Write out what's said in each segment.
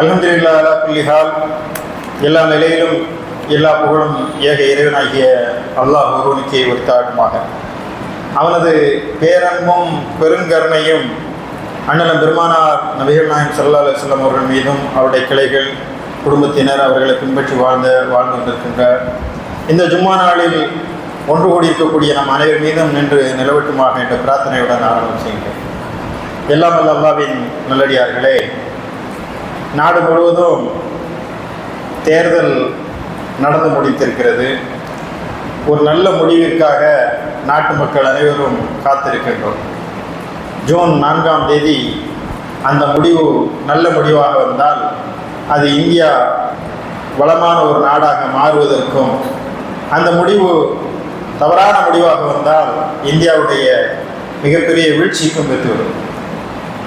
அலமதுல்லா அலா புள்ளிஹால் எல்லா நிலையிலும் எல்லா புகழும் ஏக இறைவனாகிய அல்லாஹ் ஒருவனுக்கே உரித்தாட்டுமாக அவனது பேரன்பும் பெருங்கருணையும் அண்ணலம் பெருமானார் நபிகள் நாயம் சல்லா அலுவலம் அவர்கள் மீதும் அவருடைய கிளைகள் குடும்பத்தினர் அவர்களை பின்பற்றி வாழ்ந்த வாழ்ந்து வந்திருக்கின்ற இந்த ஜும்மா நாளில் ஒன்று கூடி இருக்கக்கூடிய நம் அனைவர் மீதும் நின்று நிலவட்டுமாக என்ற பிரார்த்தனையுடன் ஆரம்பம் செய்கிறேன். எல்லாம் அல்லாவின் நல்லடியார்களே நாடு முழுவதும் தேர்தல் நடந்து முடித்திருக்கிறது ஒரு நல்ல முடிவிற்காக நாட்டு மக்கள் அனைவரும் காத்திருக்கின்றோம். ஜூன் நான்காம் தேதி அந்த முடிவு நல்ல முடிவாக வந்தால் அது இந்தியா வளமான ஒரு நாடாக மாறுவதற்கும் அந்த முடிவு தவறான முடிவாக வந்தால் இந்தியாவுடைய மிகப்பெரிய வீழ்ச்சிக்கும் பெற்றுவிடும்.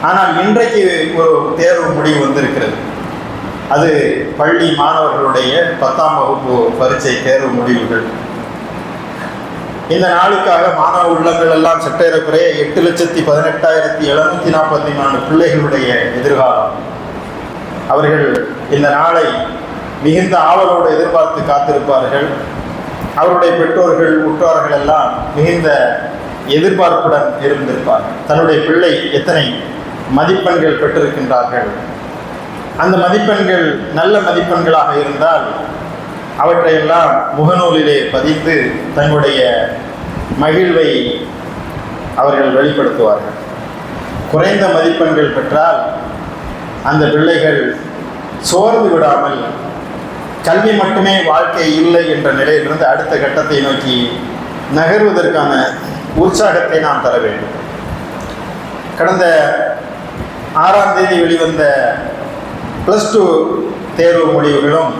ஆனால் இன்றைக்கு ஒரு தேர்வு முடிவு வந்திருக்கிறது. அது பள்ளி மாணவர்களுடைய பத்தாம் வகுப்பு பரீட்சை தேர்வு முடிவுகள். இந்த நாளுக்காக மாணவ உள்ளங்கள் எல்லாம் சட்டேறக்குறைய எட்டு லட்சத்தி பதினெட்டாயிரத்தி எழுநூத்தி நாற்பத்தி நாலு பிள்ளைகளுடைய எதிர்காலம். அவர்கள் இந்த நாளை மிகுந்த ஆவலோடு எதிர்பார்த்து காத்திருப்பார்கள். அவருடைய பெற்றோர்கள் உற்றோர்கள் எல்லாம் மிகுந்த எதிர்பார்ப்புடன் இருந்திருப்பார்கள். தன்னுடைய பிள்ளை எத்தனை மதிப்பெண்கள் பெற்றிருக்கின்றார்கள். அந்த மதிப்பெண்கள் நல்ல மதிப்பெண்களாக இருந்தால் அவற்றையெல்லாம் முகநூலிலே பதித்து தங்களுடைய மகிழ்வை அவர்கள் வெளிப்படுத்துவார்கள். குறைந்த மதிப்பெண்கள் பெற்றால் அந்த பிள்ளைகள் சோர்ந்து விடாமல் கல்வி மட்டுமே வாழ்க்கை இல்லை என்ற நிலையிலிருந்து அடுத்த கட்டத்தை நோக்கி நகர்வதற்கான உற்சாகத்தை நாம் தர வேண்டும். கடந்த ஆறாம் தேதி வெளிவந்த ப்ளஸ் டூ தேர்வு முடிவுகளும்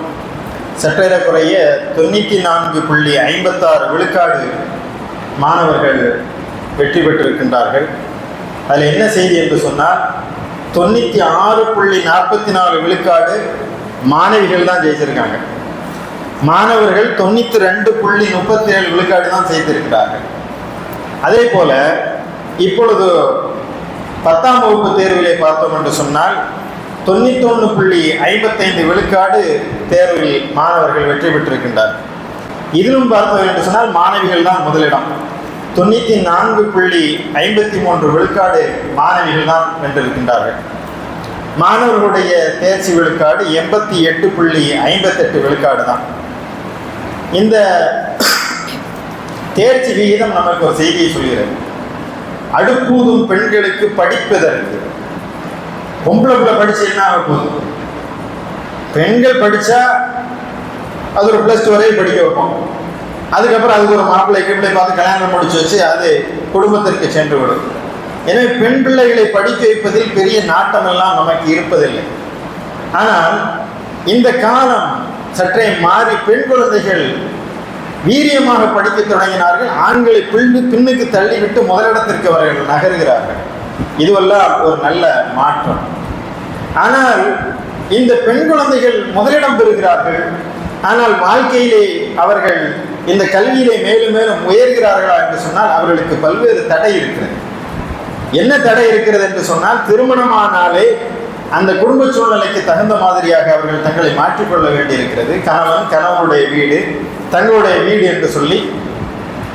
சற்றேறக்குறைய தொண்ணூற்றி நான்கு புள்ளி ஐம்பத்தாறு விழுக்காடு மாணவர்கள் வெற்றி பெற்றிருக்கின்றார்கள். அதில் என்ன செய்தி என்று சொன்னால் தொண்ணூற்றி ஆறு புள்ளி நாற்பத்தி நாலு விழுக்காடு மாணவிகள் தான் ஜெயிச்சிருக்காங்க. மாணவர்கள் தொண்ணூற்றி ரெண்டு புள்ளி முப்பத்தி ஏழு விழுக்காடு தான் செய்திருக்கிறார்கள் அதே போல் இப்பொழுது பத்தாம் வகுப்பு தேர்விலே பார்த்தோம் என்று சொன்னால் தொண்ணூத்தொன்று புள்ளி ஐம்பத்தைந்து விழுக்காடு தேர்வில் மாணவர்கள் வெற்றி பெற்றிருக்கின்றார். இதிலும் பார்த்தோம் என்று சொன்னால் மாணவிகள் தான் முதலிடம். தொண்ணூற்றி நான்கு புள்ளி ஐம்பத்தி மூன்று விழுக்காடு மாணவிகள் தான் வென்றிருக்கின்றார்கள். மாணவர்களுடைய தேர்ச்சி விழுக்காடு எண்பத்தி எட்டு புள்ளி ஐம்பத்தெட்டு விழுக்காடு தான். இந்த தேர்ச்சி விகிதம் நமக்கு ஒரு செய்தியை சொல்கிறது. அடுப்பூதும் பெண்களுக்கு படிப்பதற்கு. பொம்பளை பிள்ளை படிச்சு என்ன ஆக போகுது பெண்கள் படிச்சா அது ஒரு ப்ளஸ் டூ வரையும் படிக்க வைப்போம். அதுக்கப்புறம் அதுக்கு ஒரு மாப்பிள்ளை கீழே பார்த்து கல்யாணம் முடிச்சு வச்சு அது குடும்பத்திற்கு சென்று விடும். எனவே பெண் பிள்ளைகளை படிக்க வைப்பதில் பெரிய நாட்டமெல்லாம் நமக்கு இருப்பதில்லை. ஆனால் இந்த காலம் சற்றே மாறி பெண் குழந்தைகள் வீரியமாக படிக்க தொடங்கினார்கள். ஆண்களை பின்னு பின்னுக்கு தள்ளிவிட்டு முதலிடத்திற்கு அவர்கள் நகர்கிறார்கள். இதுவெல்லாம் ஒரு நல்ல மாற்றம். ஆனால் இந்த பெண் குழந்தைகள் முதலிடம் பெறுகிறார்கள். ஆனால் வாழ்க்கையிலே அவர்கள் இந்த கல்வியிலே மேலும் மேலும் உயர்கிறார்களா என்று சொன்னால் அவர்களுக்கு பல்வேறு தடை இருக்கிறது. என்ன தடை இருக்கிறது என்று சொன்னால் திருமணமானாலே அந்த குடும்ப சூழ்நிலைக்கு தகுந்த மாதிரியாக அவர்கள் தங்களை மாற்றிக்கொள்ள வேண்டியிருக்கிறது. கணவன் கணவனுடைய வீடு தங்களுடைய வீடு என்று சொல்லி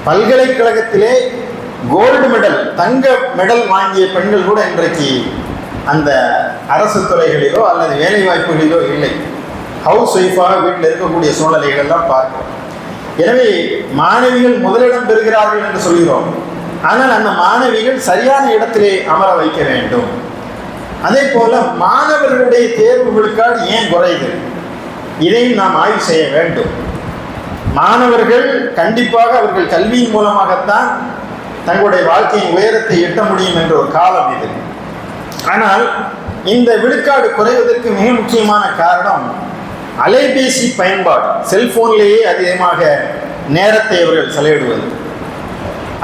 பல்கலைக்கழகத்திலே கோல்டு மெடல் தங்க மெடல் வாங்கிய பெண்கள் கூட இன்றைக்கு அந்த அரசு துறைகளிலோ அல்லது வேலை வாய்ப்புகளிலோ இல்லை. ஹவுஸ் ஒய்ஃபாக வீட்டில் இருக்கக்கூடிய சூழ்நிலைகள்லாம் பார்க்கும் பார்க்கிறோம். எனவே மாணவிகள் முதலிடம் பெறுகிறார்கள் என்று சொல்கிறோம். ஆனால் அந்த மாணவிகள் சரியான இடத்திலே அமர வைக்க வேண்டும். அதே போல மாணவர்களுடைய தேர்வு விழுக்காடு ஏன் குறையுது இதையும் நாம் ஆய்வு செய்ய வேண்டும். மாணவர்கள் கண்டிப்பாக அவர்கள் கல்வியின் மூலமாகத்தான் தங்களுடைய வாழ்க்கையின் உயரத்தை எட்ட முடியும் என்ற ஒரு காலம் இது. ஆனால் இந்த விழுக்காடு குறைவதற்கு மிக முக்கியமான காரணம் அலைபேசி பயன்பாடு. செல்போன்லேயே அதிகமாக நேரத்தை அவர்கள் செலவிடுவது.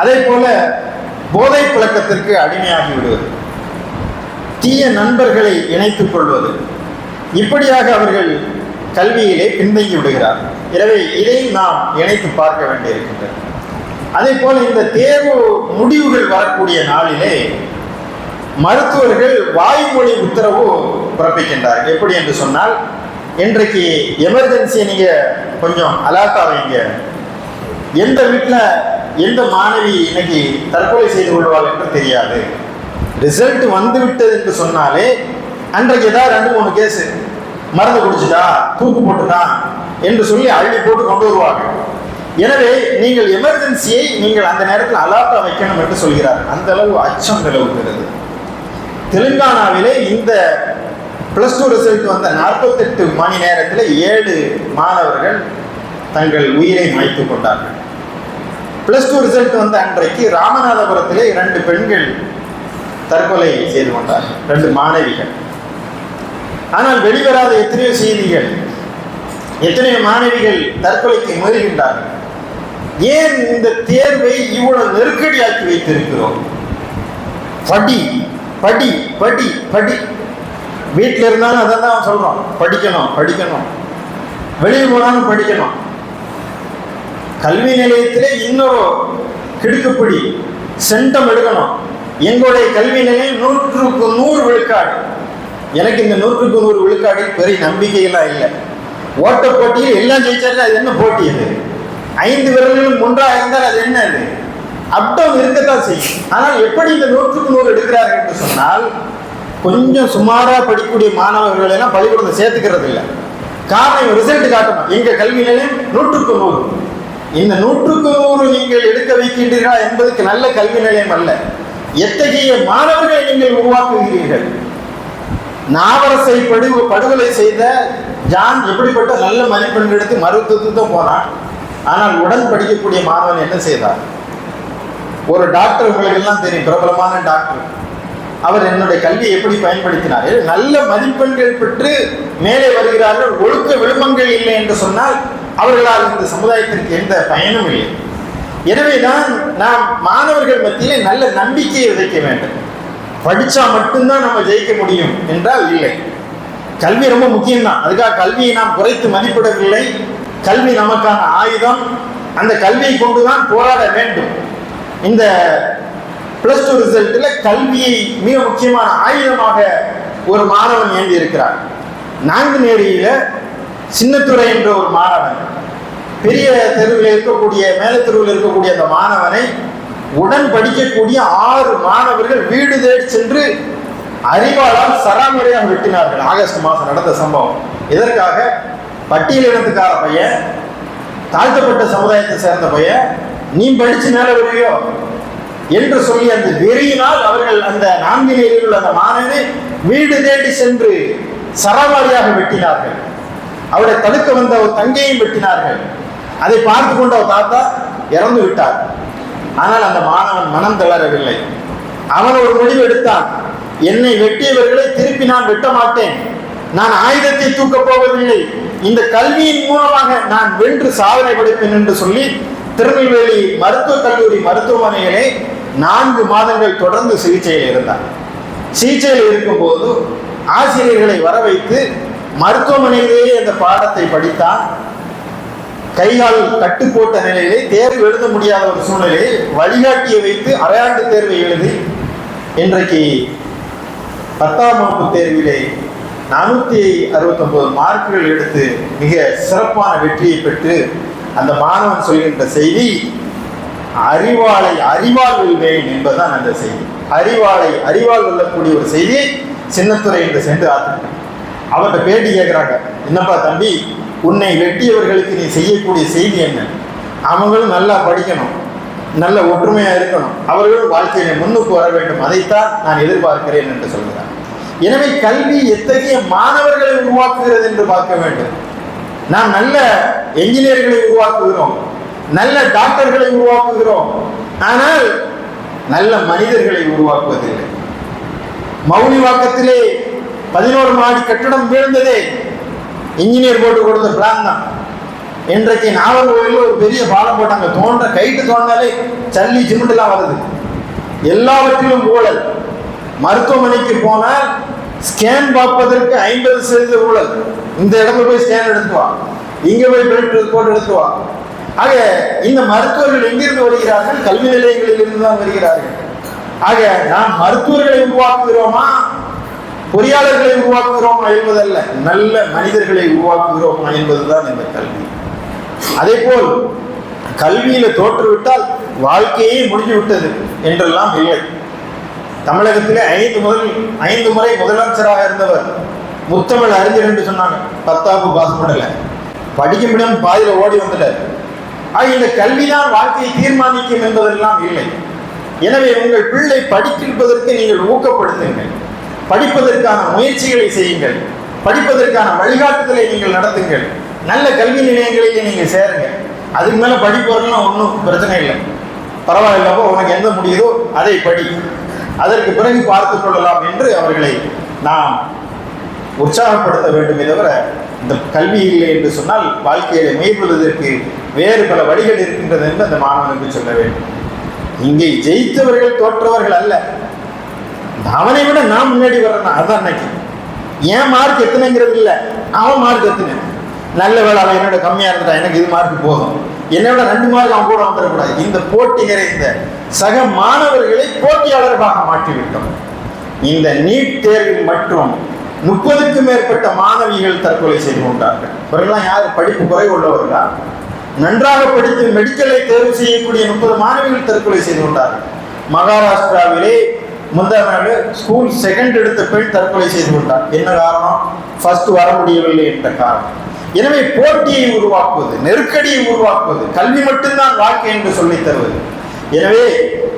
அதே போல போதை புழக்கத்திற்கு அடிமையாகி விடுவது. தீய நண்பர்களை இணைத்துக் கொள்வது. இப்படியாக அவர்கள் கல்வியிலே பின்தங்கி விடுகிறார். எனவே இதை நாம் இணைத்து பார்க்க வேண்டியிருக்கின்றது. அதே போல் இந்த தேர்வு முடிவுகள் வரக்கூடிய நாளிலே மருத்துவர்கள் வாய்மொழி உத்தரவு பிறப்பிக்கின்றார். எப்படி என்று சொன்னால் இன்றைக்கு எமர்ஜென்சியை நீங்கள் கொஞ்சம் அலர்ட்டா வைங்க. எந்த வீட்டில் எந்த மாணவி இன்னைக்கு தற்கொலை செய்து கொள்வாள் என்று தெரியாது. ரிசல்ட் வந்து விட்டது என்று சொன்னாலே அன்றைக்கு ஏதாவது ரெண்டு மூணு கேஸு மருந்து குடிச்சுட்டா தூக்கு போட்டுதான் என்று சொல்லி அள்ளி போட்டு கொண்டு வருவாங்க எனவே நீங்கள் எமர்ஜென்சியை நீங்கள் அந்த நேரத்தில் அலாட்டா வைக்கணும் என்று சொல்கிறார். அந்த அளவு அச்சம் நிலவுகிறது. தெலுங்கானாவிலே இந்த ப்ளஸ் டூ ரிசல்ட் வந்த நாற்பத்தெட்டு மணி நேரத்தில் ஏழு மாணவர்கள் தங்கள் உயிரை மாய்த்து கொண்டார்கள். ப்ளஸ் டூ ரிசல்ட் வந்த அன்றைக்கு ராமநாதபுரத்திலே இரண்டு பெண்கள் தற்கொலை செய்து கொண்டார். ரெண்டு மாணவிகள். ஆனால் வெளிவராத எத்தனையோ செய்திகள் எத்தனையோ மாணவிகள் தற்கொலைக்கு முயல்கின்றார்கள். ஏன் இந்த தேர்வை இவ்வளவு நெருக்கடியாக்கி வைத்திருக்கிறோம்? படி படி படி படி. வீட்டில் இருந்தாலும் அதை தான் சொல்கிறோம் படிக்கணும் படிக்கணும். வெளியே போனாலும் படிக்கணும். கல்வி நிலையத்திலே இன்னொரு கிடுக்குப்படி சென்டம் எடுக்கணும். எங்களுடைய கல்வி நிலையம் நூற்றுக்கு நூறு விழுக்காடு. எனக்கு இந்த நூற்றுக்கு நூறு விழுக்காடு பெரிய நம்பிக்கையெல்லாம் இல்லை. ஓட்ட போட்டியில் எல்லாம் ஜெயிச்சாரு அது என்ன போட்டி அது? ஐந்து விரல்களும் ஒன்றாக இருந்தால் அது என்ன அது? அப்டவுன் இருக்கத்தான் செய்யும். ஆனால் எப்படி இந்த நூற்றுக்கு நூறு எடுக்கிறார்கள் என்று சொன்னால் கொஞ்சம் சுமாராக படிக்கக்கூடிய மாணவர்கள் எல்லாம் பள்ளிக்கூடத்தை சேர்த்துக்கிறது இல்லை. காரணம் ரிசல்ட் காட்டணும். எங்கள் கல்வி நிலையம் நூற்றுக்கு நூறு. இந்த நூற்றுக்கு நூறு நீங்கள் எடுக்க வைக்கின்றீர்களா என்பதற்கு நல்ல கல்வி நிலையம் அல்ல. எத்தகைய மாணவர்களை நீங்கள் உருவாக்குகிறீர்கள்? நாவரசை படு படுகொலை செய்த ஜான் எப்படிப்பட்ட நல்ல மதிப்பெண் எடுத்து மருத்துவத்துக்கு தான் போனான். ஆனால் உடன் படிக்கக்கூடிய மாணவன் என்ன செய்தார்? ஒரு டாக்டர் உங்களுக்கு எல்லாம் தெரியும் பிரபலமான டாக்டர். அவர் என்னுடைய கல்வியை எப்படி பயன்படுத்தினார்? நல்ல மதிப்பெண்கள் பெற்று மேலே வருகிறார்கள் ஒழுக்க விழுமங்கள் இல்லை என்று சொன்னால் அவர்களால் இந்த சமுதாயத்திற்கு எந்த பயனும் இல்லை. எனவேதான் நாம் மாணவர்கள் மத்தியிலே நல்ல நம்பிக்கையை விதைக்க வேண்டும். படிச்சா மட்டும்தான் நம்ம ஜெயிக்க முடியும் என்றால் இல்லை. கல்வி ரொம்ப முக்கியம்தான். அதுக்காக கல்வியை நாம் குறைத்து மதிப்பிடவில்லை. கல்வி நமக்கான ஆயுதம். அந்த கல்வியை கொண்டுதான் போராட வேண்டும். இந்த பிளஸ் டூ ரிசல்ட்டில் கல்வியை மிக முக்கியமான ஆயுதமாக ஒரு மாணவன் ஏந்தி இருக்கிறார் நான்கு நாங்குநேரியில சின்னத்துறை என்ற ஒரு மாணவன் பெரிய தெருவில் இருக்கக்கூடிய மேல தெருவில் இருக்கக்கூடிய அந்த மாணவனை உடன் படிக்கக்கூடிய ஆறு மாணவர்கள் வீடு தேடி சென்று அறிவாளால் சராமரியாக வெட்டினார்கள். ஆகஸ்ட் மாதம் நடந்த சம்பவம். இதற்காக பட்டியலினத்துக்கார பையன் தாழ்த்தப்பட்ட சமுதாயத்தை சேர்ந்த பையன் நீ படிச்சு மேலே வருவியோ? என்று சொல்லி அந்த வெறியினால் அவர்கள் அந்த நான்கிலேயில் உள்ள அந்த மாணவனை வீடு தேடி சென்று சரவாரியாக வெட்டினார்கள். அவரை தடுக்க வந்த ஒரு தங்கையும் வெட்டினார்கள். அதை பார்த்து கொண்ட ஒரு தாத்தா இறந்து விட்டார். ஆனால் அந்த மாணவன் மனம் தளரவில்லை. அவன் ஒரு முடிவு எடுத்தான். என்னை வெட்டியவர்களை திருப்பி நான் வெட்ட மாட்டேன். நான் ஆயுதத்தை தூக்கப் போவதில்லை. இந்த கல்வியின் மூலமாக நான் வென்று சாதனை படைப்பேன் என்று சொல்லி திருநெல்வேலி மருத்துவக் கல்லூரி மருத்துவமனையிலே நான்கு மாதங்கள் தொடர்ந்து சிகிச்சையில் இருந்தார் சிகிச்சையில் இருக்கும்போது ஆசிரியர்களை வர வைத்து மருத்துவமனையிலேயே அந்த பாடத்தை படித்தான். கைகால் கட்டு போட்ட நிலையிலே தேர்வு எழுத முடியாத ஒரு சூழ்நிலையை வழிகாட்டியை வைத்து அரையாண்டு தேர்வை எழுதி இன்றைக்கு பத்தாம் வகுப்பு தேர்விலே நானூற்றி அறுபத்தொன்பது மார்க்குகள் எடுத்து மிக சிறப்பான வெற்றியை பெற்று அந்த மாணவன் சொல்கின்ற செய்தி அறிவாளை அறிவால் வெல்வேன் என்பதுதான் அந்த செய்தி. அறிவாளை அறிவால் வெல்லக்கூடிய ஒரு செய்தி சின்னத்துறை என்று சென்று ஆத்து அவர்கிட்ட பேட்டி கேட்குறாங்க. என்னப்பா தம்பி உன்னை வெட்டியவர்களுக்கு நீ செய்யக்கூடிய செய்தி என்ன? அவங்களும் நல்லா படிக்கணும் நல்ல ஒற்றுமையாக இருக்கணும். அவர்களும் வாழ்க்கையில முன்னுக்கு வர வேண்டும். அதைத்தான் நான் எதிர்பார்க்கிறேன் என்று சொல்கிறார். எனவே கல்வி எத்தகைய மாணவர்களை உருவாக்குகிறது என்று பார்க்க வேண்டும். நாம் நல்ல என்ஜினியர்களை உருவாக்குகிறோம் நல்ல டாக்டர்களை உருவாக்குகிறோம். ஆனால் நல்ல மனிதர்களை உருவாக்குவதில்லை. மௌலிவாக்கத்திலே பதினோரு மாடி கட்டடம் வீழ்ந்ததே இன்ஜினியர் போட்டு கொடுத்த பிளான் தான். இன்றைக்கு நாகர்கோவில் ஒரு பெரிய பாலம் போட்டாங்க. தோன்ற கைட்டு தோன்றாலே சல்லி சிமெண்ட்லாம் வருது. எல்லாவற்றிலும் ஊழல். மருத்துவமனைக்கு போனால் ஸ்கேன் பார்ப்பதற்கு ஐம்பது சதவீத ஊழல். இந்த இடத்துல போய் ஸ்கேன் எடுத்துவா. இங்கே போய் பிளட் போட்டு எடுத்துவா. ஆக இந்த மருத்துவர்கள் எங்கிருந்து வருகிறார்கள்? கல்வி நிலையங்களில் இருந்து தான் வருகிறார்கள். ஆக நாம் மருத்துவர்களை உருவாக்குகிறோமா? பொறியாளர்களை உருவாக்குகிறோமா என்பதல்ல நல்ல மனிதர்களை உருவாக்குகிறோமா என்பதுதான் இந்த கல்வி. அதே போல் கல்வியில தோற்றுவிட்டால் வாழ்க்கையே முடிஞ்சு விட்டது என்றெல்லாம் இல்லை. தமிழகத்திலே ஐந்து முதல் ஐந்து முறை முதலமைச்சராக இருந்தவர் முத்தமிழ் அறிஞர் என்று சொன்னாங்க பத்தாப்பு பாஸ் பண்ணல படிக்க முடியாம ஓடி வந்துட்டார். ஆக இந்த கல்விதான் வாழ்க்கையை தீர்மானிக்கும் என்பதெல்லாம் இல்லை. எனவே உங்கள் பிள்ளை படித்திருப்பதற்கு நீங்கள் ஊக்கப்படுத்துங்கள். படிப்பதற்கான முயற்சிகளை செய்யுங்கள். படிப்பதற்கான வழிகாட்டுதலை நீங்கள் நடத்துங்கள். நல்ல கல்வி நிலையங்களிலே நீங்கள் சேருங்க அதுக்கு மேலே படிப்பு ஒன்றும் பிரச்சனை இல்லை. பரவாயில்லப்போ உனக்கு எந்த முடியுதோ அதை படி. அதற்கு பிறகு பார்த்துக் கொள்ளலாம் என்று அவர்களை நாம் உற்சாகப்படுத்த வேண்டுமே தவிர இந்த கல்வி இல்லை என்று சொன்னால் வாழ்க்கையை மேம்படுவதற்கு வேறு பல வழிகள் இருக்கின்றது என்று அந்த மாணவனுக்கு சொல்ல வேண்டும். இங்கே ஜெயித்தவர்கள் தோற்றவர்கள் அல்ல. அவனை விட நான் முன்னாடி வர்றேன் அதான் அன்னைக்கு. ஏன் மார்க் எத்தனைங்கிறது இல்லை. அவன் மார்க் எத்தனை நல்ல வேலை அவன் என்னோட கம்மியாக இருந்துட்டான் எனக்கு இது மார்க் போதும். என்னை விட ரெண்டு மார்க் அவன் கூட வந்துடக்கூடாது. இந்த போட்டி நிறைந்த சக மாணவர்களை போட்டியாளர்களாக மாற்றிவிட்டோம். இந்த நீட் தேர்வில் மற்றும் முப்பதுக்கும் மேற்பட்ட மாணவிகள் தற்கொலை செய்து கொண்டார்கள். இவர்கள்லாம் யார்? படிப்பு குறை உள்ளவர்களா நன்றாக படித்து மெடிக்கலை தேர்வு செய்யக்கூடிய முப்பது மாணவிகள் தற்கொலை செய்து கொண்டார்கள். மகாராஷ்டிராவிலே முந்தா நாள் ஸ்கூல் செகண்ட் எடுத்த பெண் தற்கொலை செய்து கொண்டார். என்ன காரணம்? ஃபர்ஸ்ட் வர முடியவில்லை என்ற காரணம். எனவே போட்டியை உருவாக்குவது நெருக்கடியை உருவாக்குவது கல்வி மட்டும்தான் வாழ்க்கை என்று சொல்லித் தருவது. எனவே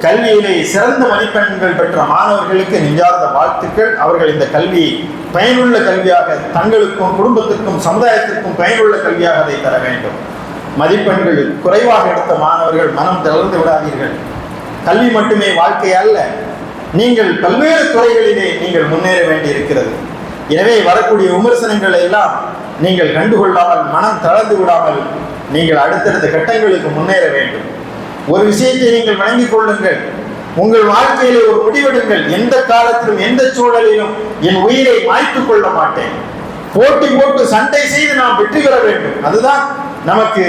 கல்வியிலே சிறந்த மதிப்பெண்கள் பெற்ற மாணவர்களுக்கு நெஞ்சார்ந்த வாழ்த்துக்கள். அவர்கள் இந்த கல்வியை பயனுள்ள கல்வியாக தங்களுக்கும் குடும்பத்திற்கும் சமுதாயத்திற்கும் பயனுள்ள கல்வியாக அதை தர வேண்டும். மதிப்பெண்கள் குறைவாக எடுத்த மாணவர்கள் மனம் தளர்ந்து விடாதீர்கள். கல்வி மட்டுமே வாழ்க்கை அல்ல நீங்கள் பல்வேறு துறைகளிலே நீங்கள் முன்னேற வேண்டி இருக்கிறது எனவே வரக்கூடிய விமர்சனங்களை எல்லாம் நீங்கள் கண்டுகொள்ளாமல் மனம் தளர்ந்து விடாமல் நீங்கள் அடுத்தடுத்த கட்டங்களுக்கு முன்னேற வேண்டும். ஒரு விஷயத்தை நீங்கள் வழங்கிக் கொள்ளுங்கள். உங்கள் வாழ்க்கையிலே ஒரு முடிவெடுங்கள். எந்த காலத்திலும் எந்த சூழலிலும் என் உயிரை மாய்த்து கொள்ள மாட்டேன். போட்டி போட்டு சண்டை செய்து நாம் வெற்றி பெற வேண்டும். அதுதான் நமக்கு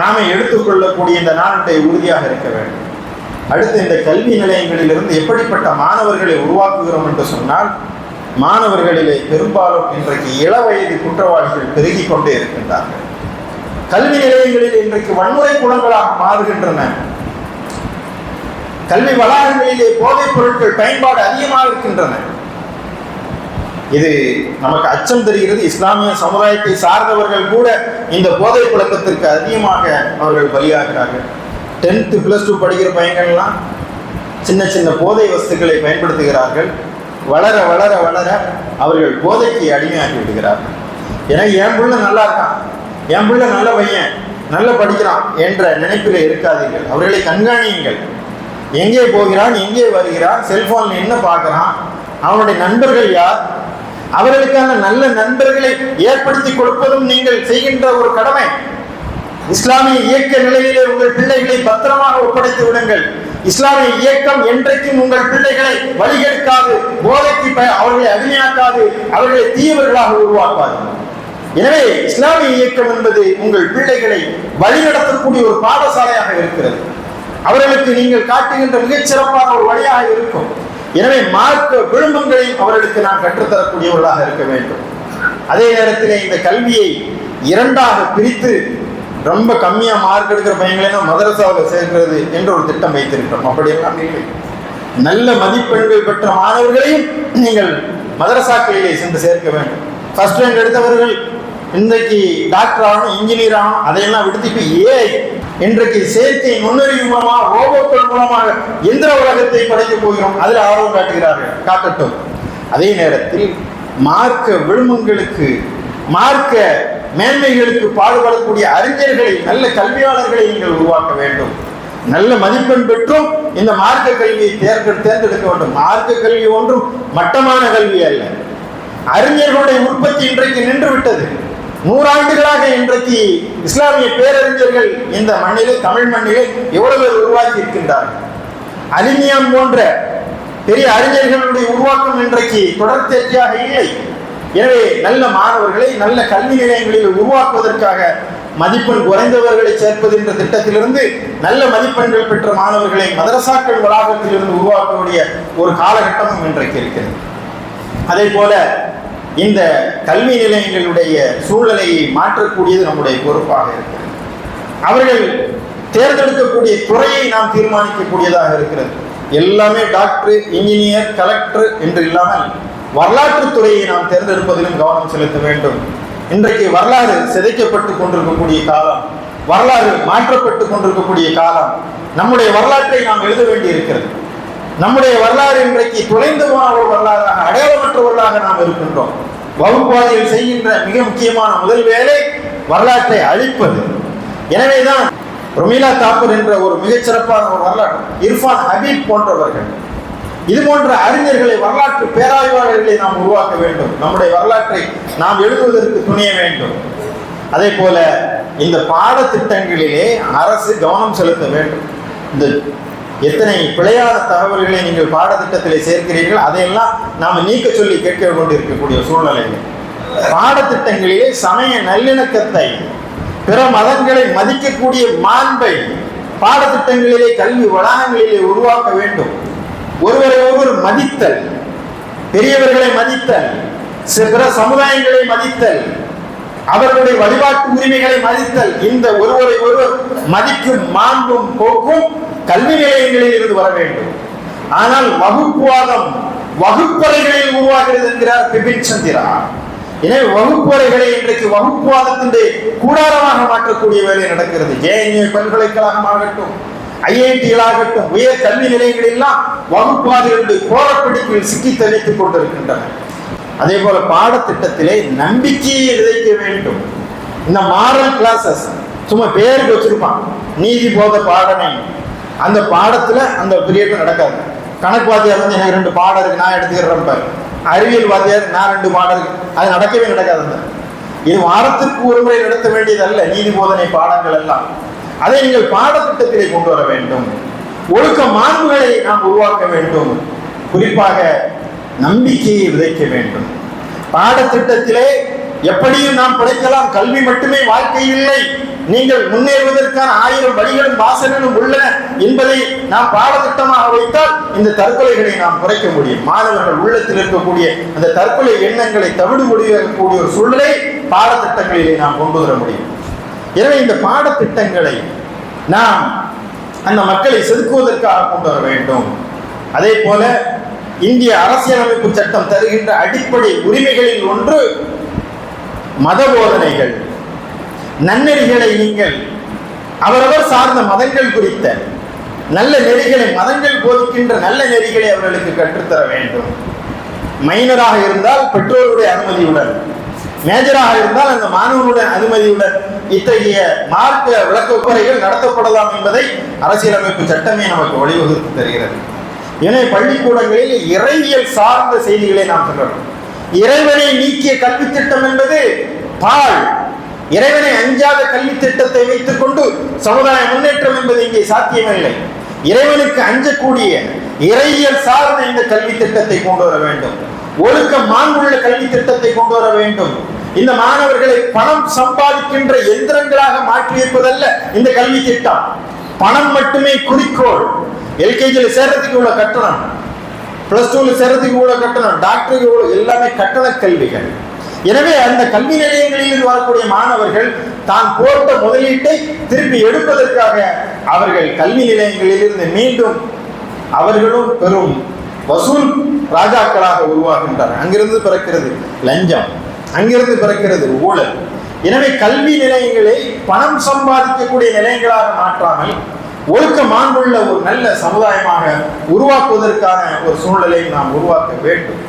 நாமே எடுத்துக்கொள்ளக்கூடிய இந்த நாட்டை உறுதியாக இருக்க வேண்டும். அடுத்து இந்த கல்வி நிலையங்களிலிருந்து எப்படிப்பட்ட மாணவர்களை உருவாக்குகிறோம் என்று சொன்னால் மாணவர்களிலே பெரும்பாலும் இன்றைக்கு இளவயது குற்றவாளிகள் பெருகி கொண்டே இருக்கின்றார்கள். கல்வி நிலையங்களில் இன்றைக்கு வன்முறை குணங்களாக மாறுகின்றன. கல்வி வளாகங்களிலே போதைப் பொருட்கள் பயன்பாடு அதிகமாக இருக்கின்றன. இது நமக்கு அச்சம் தெரிகிறது. இஸ்லாமிய சமுதாயத்தை சார்ந்தவர்கள் கூட இந்த போதை புழக்கத்திற்கு அதிகமாக அவர்கள் பலியாகிறார்கள். டென்த்து ப்ளஸ் டூ படிக்கிற பையன்கள்லாம் சின்ன சின்ன போதை வஸ்துக்களை பயன்படுத்துகிறார்கள். வளர வளர வளர அவர்கள் போதைக்கு அடிமையாகி விடுகிறார்கள். ஏன்னா என் பிள்ளை நல்லா இருக்கான். என் பிள்ளை நல்ல பையன். நல்லா படிக்கிறான் என்ற நினைப்பில் இருக்காதீர்கள். அவர்களை கண்காணியுங்கள். எங்கே போகிறான்? எங்கே வருகிறான்? செல்போனில் என்ன பார்க்குறான்? அவனுடைய நண்பர்கள் யார்? அவர்களுக்கான நல்ல நண்பர்களை ஏற்படுத்தி கொடுப்பதும் நீங்கள் செய்கின்ற ஒரு கடமை. இஸ்லாமிய இயக்க நிலையிலே உங்கள் பிள்ளைகளை பத்திரமாக ஒப்படைத்து விடுங்கள். இஸ்லாமிய இயக்கம் என்றைக்கும் உங்கள் பிள்ளைகளை வழிகெடுக்காது போதைக்கு அவர்களை அடிமையாக்காது அவர்களை தீயவர்களாக உருவாக்காது. எனவே இஸ்லாமிய இயக்கம் என்பது உங்கள் பிள்ளைகளை வழிநடத்தக்கூடிய ஒரு பாடசாலையாக இருக்கிறது. அவர்களுக்கு நீங்கள் காட்டுகின்ற மிகச்சிறப்பான ஒரு வழியாக இருக்கும். எனவே மார்க்க விழுமங்களையும் அவர்களுக்கு நாம் கற்றுத்தரக்கூடியவர்களாக இருக்க வேண்டும். அதே நேரத்தில் இந்த கல்வியை இரண்டாக பிரித்து ரொம்ப கம்மியாக மார்க் எடுக்கிற பையங்களெல்லாம் மதரசாவில் சேர்க்கிறது என்ற ஒரு திட்டம் வைத்திருக்கிறோம். அப்படியெல்லாம் இல்லை. நல்ல மதிப்பெண்கள் பெற்ற மாணவர்களையும் நீங்கள் மதரசாக்களிலே சென்று சேர்க்க வேண்டும். ஃபர்ஸ்ட் ரேங்க் எடுத்தவர்கள் இன்றைக்கு டாக்டர் ஆகணும் இன்ஜினியர் ஆகணும் அதையெல்லாம் விடுத்துட்டு ஏஐ இன்றைக்கு செயற்கை நுண்ணறிவு மூலமாக ரோபோக்கள் மூலமாக எந்திர உலகத்தை படைக்கப் போகிறோம். அதில் ஆர்வம் காட்டுகிறார்கள். காட்டட்டும் அதே நேரத்தில் மார்க்க விழுமங்களுக்கு மார்க்க மேன்மைகளுக்கு பாடுபடக்கூடிய அறிஞர்களை நல்ல கல்வியாளர்களை நீங்கள் உருவாக்க வேண்டும். நல்ல மதிப்பெண் பெற்றும். இந்த மார்க்க கல்வியை தேர்ந்து தேர்ந்தெடுக்க வேண்டும். மார்க்க கல்வி ஒன்றும் மட்டமான கல்வி அல்ல. அறிஞர்களுடைய உற்பத்தி இன்றைக்கு நின்று விட்டது நூறாண்டுகளாக இன்றைக்கு இஸ்லாமிய பேரறிஞர்கள் இந்த மண்ணிலே தமிழ் மண்ணிலே எவ்வளவு பேர் உருவாக்கி இருக்கின்றார்கள். அலிமியம் போன்ற பெரிய அறிஞர்களுடைய உருவாக்கம் இன்றைக்கு தொடர்ச்சியாக இல்லை. எனவே நல்ல மாணவர்களை நல்ல கல்வி நிலையங்களில் உருவாக்குவதற்காக மதிப்பெண் குறைந்தவர்களை சேர்ப்பது என்ற திட்டத்திலிருந்து நல்ல மதிப்பெண்கள் பெற்ற மாணவர்களை மதரசாக்கள் வளாகத்திலிருந்து உருவாக்கக்கூடிய ஒரு காலகட்டமும் இன்றைக்கு இருக்கிறது. அதே போல இந்த கல்வி நிலையங்களுடைய சூழ்நிலையை மாற்றக்கூடியது நம்முடைய பொறுப்பாக இருக்கிறது. அவர்கள் தேர்ந்தெடுக்கக்கூடிய துறையை நாம் தீர்மானிக்கக்கூடியதாக இருக்கிறது. எல்லாமே டாக்டர் இன்ஜினியர் கலெக்டர் என்று இல்லாமல் வரலாற்று துறையை நாம் தேர்ந்தெடுப்பதிலும் கவனம் செலுத்த வேண்டும். இன்றைக்கு வரலாறு சிதைக்கப்பட்டு கொண்டிருக்கக்கூடிய காலம் வரலாறு மாற்றப்பட்டு கொண்டிருக்கக்கூடிய காலம் நம்முடைய வரலாற்றை நாம் எழுத வேண்டி இருக்கிறது நம்முடைய வரலாறு இன்றைக்கு தொலைந்து போன ஒரு வரலாறாக அடையாளமற்றவர்களாக நாம் இருக்கின்றோம். வகுப்பாதையில் செய்கின்ற மிக முக்கியமான முதல் வேலை வரலாற்றை அழிப்பது. எனவேதான் ரொமீலா தாக்கூர் என்ற ஒரு மிகச்சிறப்பான ஒரு வரலாறு இர்ஃபான் ஹபீப் போன்றவர்கள் இது போன்ற அறிஞர்களை வரலாற்று பேராய்வாளர்களை நாம் உருவாக்க வேண்டும். நம்முடைய வரலாற்றை நாம் எழுதுவதற்கு துணிய வேண்டும். அதே போல இந்த பாடத்திட்டங்களிலே அரசு கவனம் செலுத்த வேண்டும். இந்த எத்தனை பிழையான தகவல்களை நீங்கள் பாடத்திட்டத்தில் சேர்க்கிறீர்கள் அதையெல்லாம் நாம் நீக்க சொல்லி கேட்க கொண்டிருக்கக்கூடிய சூழ்நிலைகள். பாடத்திட்டங்களிலே சமய நல்லிணக்கத்தை பிற மதங்களை மதிக்கக்கூடிய மாண்பை பாடத்திட்டங்களிலே கல்வி வளாகங்களிலே உருவாக்க வேண்டும். ஒருவரை ஒருவர் மதித்தல். பெரியவர்களை மதித்தல். பிற சமுதாயங்களை மதித்தல். அவர்களுடைய வழிபாட்டு உரிமைகளை மதித்தல். இந்த ஒருவரை ஒருவர் மதிக்கும் மாண்பும் போக்கும் கல்வி நிலையங்களில் இருந்து வர வேண்டும். ஆனால் வகுப்புவாதம் வகுப்பறைகளில் உருவாகிறது என்கிறார் பிபின் சந்திரா. எனவே வகுப்பறைகளை இன்றைக்கு வகுப்புவாதத்தினுடைய கூடாரமாக மாற்றக்கூடிய வேலை நடக்கிறது. ஏன் பல்கலைக்கழகம் ஆகட்டும் ஐஐடிகளாகட்டும் உயர் கல்வி நிலையங்களெல்லாம் வகுப்பாதிகளுடைய கோரப்பிடிப்பில் சிக்கி தவித்துக் கொண்டிருக்கின்றன அதே போல பாடத்திட்டத்திலே நம்பிக்கையை விதைக்க வேண்டும். இந்த மாரல் கிளாஸஸ் சும்மா பேருக்கு வச்சிருப்பான். நீதி போத பாடனை அந்த பாடத்துல அந்த பீரியட் நடக்காது. கணக்கு வாத்தியார் வந்து எனக்கு ரெண்டு பாடம் இருக்கு நான் எடுத்துக்கிறேன் அறிவியல் வாத்தியார் நான் ரெண்டு பாடம் இருக்கு. அது நடக்கவே நடக்காது அந்த. இது வாரத்திற்கு ஒரு முறை நடத்த வேண்டியதல்ல நீதி போதனை பாடங்கள் எல்லாம். அதை நீங்கள் பாடத்திட்டத்திலே கொண்டு வர வேண்டும். ஒழுக்க மாண்புகளை நாம் உருவாக்க வேண்டும். குறிப்பாக நம்பிக்கையை விதைக்க வேண்டும். பாடத்திட்டத்திலே எப்படியும் நாம் பிழைக்கலாம் கல்வி மட்டுமே வாழ்க்கை இல்லை. நீங்கள் முன்னேறுவதற்கான ஆயிரம் வழிகளும் வாசல்களும் உள்ளன என்பதை நாம் பாடத்திட்டமாக வைத்தால் இந்த தற்கொலைகளை நாம் குறைக்க முடியும். மாணவர்கள் உள்ளத்தில் இருக்கக்கூடிய அந்த தற்கொலை எண்ணங்களை தவிடு முடியக்கூடிய ஒரு சூழலை பாடத்திட்டங்களிலே நாம் கொண்டு வர முடியும். எனவே இந்த பாடத்திட்டங்களை நாம் அந்த மக்களை செதுக்குவதற்காக கொண்டு வர வேண்டும். அதே போல இந்திய அரசியலமைப்பு சட்டம் தருகின்ற அடிப்படை உரிமைகளில் ஒன்று மத போதனைகள் நன்னெறிகளை நீங்கள் அவரவர் சார்ந்த மதங்கள் குறித்த நல்ல நெறிகளை மதங்கள் போதிக்கின்ற நல்ல நெறிகளை அவர்களுக்கு கற்றுத்தர வேண்டும். மைனராக இருந்தால் பெற்றோருடைய அனுமதியுடன் மேஜராக இருந்தால் அந்த மாணவனுடைய அனுமதியுடன் இத்தகைய மார்க்க விளக்கக்குறைகள் நடத்தப்படலாம் என்பதை அரசியலமைப்பு சட்டமே நமக்கு வழிவகுத்து தருகிறது. எனவே பள்ளிக்கூடங்களில் இறைவியல் சார்ந்த செய்திகளை நாம் சொல்லணும். இறைவனை நீக்கிய கல்வி திட்டம் என்பது பால். இறைவனை அஞ்சாத கல்வி திட்டத்தை வைத்துக் கொண்டு சமுதாய முன்னேற்றம் என்பது இங்கே சாத்தியமில்லை. இறைவனுக்கு அஞ்சக்கூடிய இறையியல் சார்ந்த இந்த கல்வி திட்டத்தை கொண்டு வர வேண்டும். ஒழுக்க மாண்புள்ள கல்வி திட்டத்தை கொண்டு வர வேண்டும். இந்த மாணவர்களை பணம் சம்பாதிக்கின்ற எந்திரங்களாக மாற்றி இந்த கல்வி திட்டம். பணம் மட்டுமே குறிக்கோள். எல்கேஜியில் சேர்றதுக்கு உள்ள கட்டணம். பிளஸ் டூவில் சேர்றதுக்கு உள்ள கட்டணம். டாக்டருக்கு உள்ள எல்லாமே கட்டண கல்விகள். எனவே அந்த கல்வி நிலையங்களில் இருந்து வரக்கூடிய மாணவர்கள் தான் போட்ட முதலீட்டை திருப்பி எடுப்பதற்காக அவர்கள் கல்வி நிலையங்களில் இருந்து மீண்டும் அவர்களும் பெரும் வசூல் ராஜாக்களாக உருவாகின்றனர் அங்கிருந்து பிறக்கிறது லஞ்சம். அங்கிருந்து பிறக்கிறது ஊழல். எனவே கல்வி நிலையங்களை பணம் சம்பாதிக்கக்கூடிய நிலையங்களாக மாற்றாமல் ஒழுக்க மாண்புள்ள ஒரு நல்ல சமுதாயமாக உருவாக்குவதற்கான ஒரு சூழ்நிலையை நாம் உருவாக்க வேண்டும்.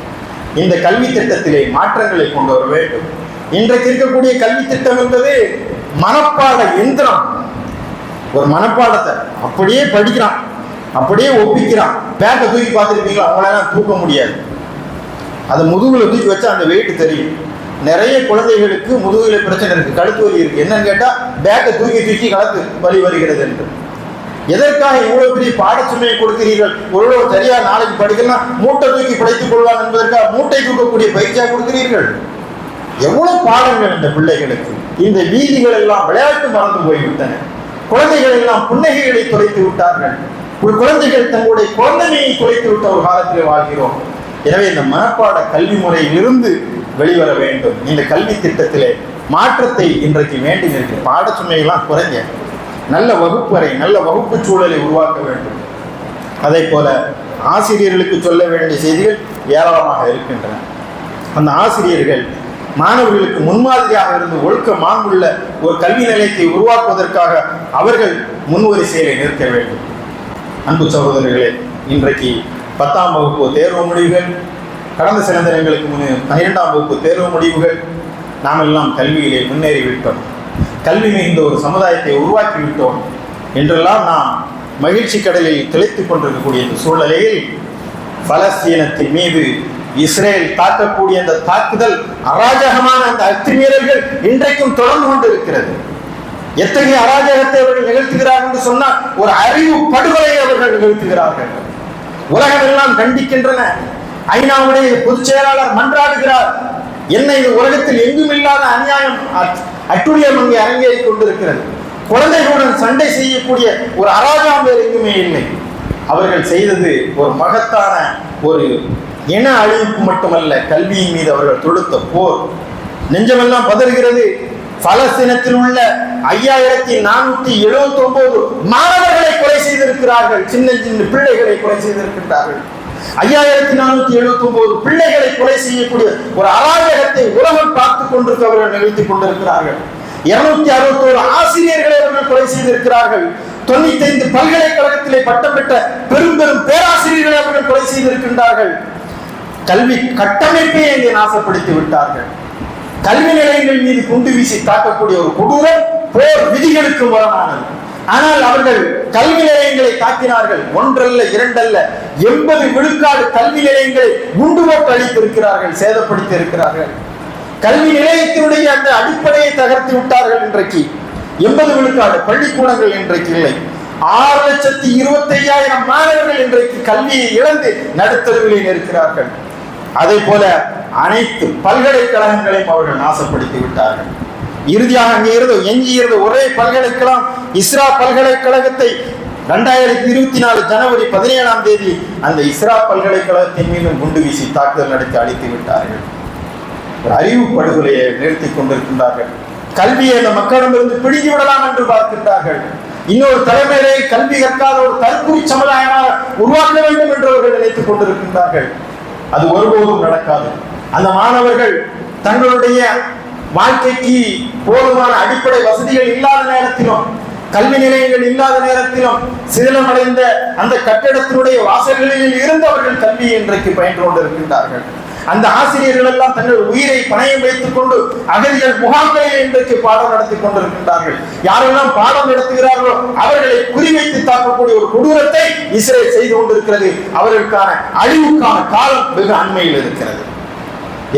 இந்த கல்வி திட்டத்திலே மாற்றங்களை கொண்டு வர வேண்டும். இன்றைக்கு இருக்கக்கூடிய கல்வி திட்டம் என்பது மனப்பாட எந்திரம் ஒரு மனப்பாடத்தை அப்படியே படிக்கிறான். அப்படியே ஒப்பிக்கிறான். பேட்டை தூக்கி பார்த்துருப்பீங்களா அவங்களால தூக்க முடியாது. அதை முதுகில் தூக்கி வச்சா அந்த வெயிட் தெரியும். நிறைய குழந்தைகளுக்கு முதுகில் பிரச்சனை இருக்குது கழுத்து வலி இருக்குது என்னன்னு கேட்டால் பேட்டை தூக்கி தூக்கி கழுத்து வலி வருகிறது என்று. எதற்காக இவ்வளவு பெரிய பாடச்சுமையை கொடுக்கிறீர்கள்? ஒருவர் சரியா நாளைக்கு படிக்கலாம் மூட்டை தூக்கி பிழைத்துக் கொள்வான் என்பதற்காக மூட்டை தூக்கக்கூடிய பயிற்சியாக கொடுக்கிறீர்கள்? எவ்வளவு பாடங்கள் இந்த பிள்ளைகளுக்கு. இந்த வீதிகள் எல்லாம் விளையாட்டு மறந்து போய்விட்டன. குழந்தைகள் எல்லாம் புன்னகைகளை துடைத்து விட்டார்கள். ஒரு குழந்தைகள் தங்களுடைய குழந்தைமையை குறைத்து விட்ட ஒரு காலத்தில் வாழ்கிறோம். எனவே இந்த மனப்பாட கல்வி முறையிலிருந்து வெளிவர வேண்டும். இந்த கல்வி திட்டத்திலே மாற்றத்தை இன்றைக்கு வேண்டி இருக்கு பாடச்சுமையெல்லாம் குறைஞ்ச நல்ல வகுப்பறை நல்ல வகுப்பு சூழலை உருவாக்க வேண்டும். அதே போல ஆசிரியர்களுக்கு சொல்ல வேண்டிய செய்திகள் ஏராளமாக இருக்கின்றன. அந்த ஆசிரியர்கள் மாணவர்களுக்கு முன்மாதிரியாக இருந்து ஒழுக்க மாண்புள்ள ஒரு கல்வி நிலையத்தை உருவாக்குவதற்காக அவர்கள் முன்வரிசையிலே நிற்க வேண்டும். அன்பு சகோதரர்களே இன்றைக்கு பத்தாம் வகுப்பு தேர்வு முடிவுகள் கடந்த சில தினங்களுக்கு முன் பன்னிரெண்டாம் வகுப்பு தேர்வு முடிவுகள் நாம் எல்லாம் கல்வியிலே முன்னேறிவிட்டோம் கல்வி மிகுந்த ஒரு சமுதாயத்தை உருவாக்கி விட்டோம். என்றெல்லாம் நாம் மகிழ்ச்சி கடலில் திளைத்து கொண்டிருக்கக்கூடிய இந்த சூழ்நிலையில் பலஸ்தீனத்தின் மீது இஸ்ரேல் தாக்கக்கூடிய அந்த தாக்குதல் அராஜகமான அந்த அத்துமீறல்கள் இன்றைக்கும் தொடர்ந்து கொண்டு இருக்கிறது எத்தகைய அராஜகத்தை அவர்கள் நிகழ்த்துகிறார்கள் என்று சொன்னால் ஒரு அறிவு படுகொலையை அவர்கள் நிகழ்த்துகிறார்கள். உலகமெல்லாம் கண்டிக்கின்றன. ஐநாவுடைய பொதுச் செயலாளர் மன்றாடுகிறார். என்ன இது உலகத்தில் எங்கும் இல்லாத அநியாயம் அட்- அட்டுழியம் அங்கே அரங்கேறிக் கொண்டிருக்கிறது. குழந்தைகளுடன் சண்டை செய்யக்கூடிய ஒரு அராஜகம் வேறு எங்குமே இல்லை. அவர்கள் செய்தது ஒரு மகத்தான ஒரு இன அழிவுக்கு மட்டுமல்ல கல்வியின் மீது அவர்கள் தொடுத்த போர். நெஞ்சமெல்லாம் பதறுகிறது. பலஸ்தீனத்தில் உள்ள ஐயாயிரத்தி நானூத்தி எழுபத்தி ஒன்பது மாணவர்களை கொலை செய்திருக்கிறார்கள். சின்ன சின்ன பிள்ளைகளை கொலை செய்திருக்கின்றார்கள். ஐயாயிரத்தி நானூத்தி எழுபத்தி ஒன்பது பிள்ளைகளை கொலை செய்யக்கூடிய ஒரு அராஜகத்தை உலகம் பார்த்துக் கொண்டிருக்கவர்கள் நிகழ்த்தி கொண்டிருக்கிறார்கள். இருநூத்தி அறுபத்தோரு ஆசிரியர்களை அவர்கள் கொலை செய்திருக்கிறார்கள். தொண்ணூத்தி ஐந்து பல்கலைக்கழகத்திலே பட்டம் பெற்ற பெரும் பெரும் பேராசிரியர்களை அவர்கள் கொலை செய்திருக்கின்றார்கள். கல்வி கட்டமைப்பை அங்கே நாசப்படுத்தி விட்டார்கள். கல்வி நிலையங்கள் மீது குண்டு வீசி தாக்கக்கூடிய ஒரு கொடூரம் போர் விதிகளுக்கு முரணானது. ஆனால் அவர்கள் கல்வி நிலையங்களை தாக்கினார்கள். ஒன்றல்ல இரண்டல்ல எண்பது விழுக்காடு கல்வி நிலையங்களை குண்டு போட்டு அழித்திருக்கிறார்கள் சேதப்படுத்தி இருக்கிறார்கள் கல்வி நிலையத்தினுடைய அந்த அடிப்படையை தகர்த்து விட்டார்கள் இன்றைக்கு. எண்பது விழுக்காடு பள்ளிக்கூடங்கள் இன்றைக்கு இல்லை. ஆறு லட்சத்தி இருபத்தி ஐயாயிரம் மாணவர்கள் இன்றைக்கு கல்வியை இழந்து நடுத்தருவிலே இருக்கிறார்கள் அதே போல அனைத்து பல்கலைக்கழகங்களையும் அவர்கள் நாசப்படுத்தி விட்டார்கள். இறுதியாக அங்கே இருந்து எஞ்சியிருந்த ஒரே பல்கலைக்கழகம் இஸ்ரா பல்கலைக்கழகத்தை ரெண்டாயிரத்தி இருபத்தி நாலு ஜனவரி பதினேழாம் தேதி அந்த இஸ்ரா பல்கலைக்கழகத்தின் மீதும் குண்டு வீசி தாக்குதல் நடத்தி அழித்து விட்டார்கள். ஒரு அறிவு படுகொலையை நிறுத்தி கொண்டிருக்கின்றார்கள். கல்வியை அந்த மக்களிடமிருந்து பிடுங்கி விடலாம் என்று பார்க்கின்றார்கள். இன்னொரு தலைமையிலே கல்வி கற்காத ஒரு தற்கொலை சமுதாயமாக உருவாக்க வேண்டும் என்று அவர்கள் நினைத்துக் கொண்டிருக்கின்றார்கள். அது ஒருபோதும் நடக்காது. அந்த மாணவர்கள் தங்களுடைய வாழ்க்கைக்கு போதுமான அடிப்படை வசதிகள் இல்லாத நேரத்திலும் கல்வி நிலையங்கள் இல்லாத நேரத்திலும் சிதிலமடைந்த அந்த கட்டிடத்தினுடைய வாசல்களில் இருந்தவர்கள் கல்வி கல்வியை இன்றைக்கு பயின்று கொண்டிருக்கின்றார்கள். அந்த ஆசிரியர்கள் எல்லாம் தங்கள் உயிரை பணயம் வைத்துக் கொண்டு அகதிகள் முகாம்களில் இன்றைக்கு பாடம் நடத்தி கொண்டிருக்கின்றார்கள். யாரெல்லாம் பாடம் நடத்துகிறார்களோ அவர்களை குறிவைத்து தாக்கக்கூடிய ஒரு கொடூரத்தை இஸ்ரேல் செய்து கொண்டிருக்கிறது. அவர்களுக்கான அழிவுக்கான காலம் வெகு அண்மையில் இருக்கிறது.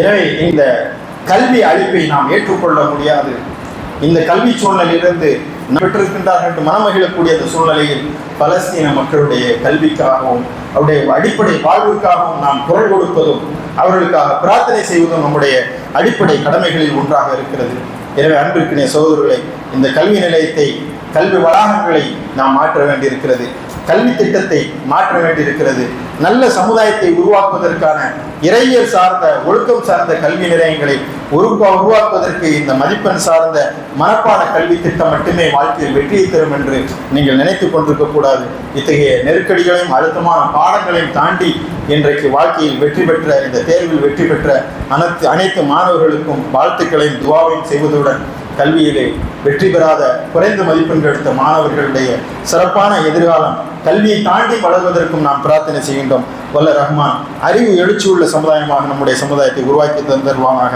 எனவே இந்த கல்வி அழிப்பை நாம் ஏற்றுக்கொள்ள முடியாது. இந்த கல்வி சூழ்நிலையிலிருந்து பெற்றிருக்கின்றார்கள் என்று மனமகிழக்கூடிய அந்த சூழ்நிலையில் பலஸ்தீன மக்களுடைய கல்விக்காகவும் அவருடைய அடிப்படை வாழ்வுக்காகவும் நாம் குரல் கொடுப்பதும் அவர்களுக்காக பிரார்த்தனை செய்வதும் நம்முடைய அடிப்படை கடமைகளில் ஒன்றாக இருக்கிறது. எனவே அன்பிற்கினே சகோதரர்களை இந்த கல்வி நிலையத்தை கல்வி வளாகங்களை நாம் மாற்ற வேண்டியிருக்கிறது. கல்வி திட்டத்தை மாற்ற வேண்டியிருக்கிறது. நல்ல சமுதாயத்தை உருவாக்குவதற்கான இறையியல் சார்ந்த ஒழுக்கம் சார்ந்த கல்வி நிலையங்களை உருவா உருவாக்குவதற்கு இந்த மதிப்பெண் சார்ந்த மனப்பாட கல்வி திட்டம் மட்டுமே வாழ்க்கையில் வெற்றியை தரும் என்று நீங்கள் நினைத்து கொண்டிருக்க கூடாது. இத்தகைய நெருக்கடிகளையும் அழுத்தமான பாடங்களையும் தாண்டி இன்றைக்கு வாழ்க்கையில் வெற்றி பெற்ற இந்த தேர்வில் வெற்றி பெற்ற அனைத்து அனைத்து மாணவர்களுக்கும் வாழ்த்துக்களையும் துவாவையும் செய்வதுடன் கல்வியிலே வெற்றி பெறாத குறைந்த மதிப்பெண்கள் எடுத்த மாணவர்களுடைய சிறப்பான எதிர்காலம் கல்வியை தாண்டி வளர்வதற்கும் நாம் பிரார்த்தனை செய்கின்றோம். வல்ல ரஹ்மான் அறிவு எழுச்சியுள்ள சமுதாயமாக நம்முடைய சமுதாயத்தை உருவாக்கி தந்தருவானாக.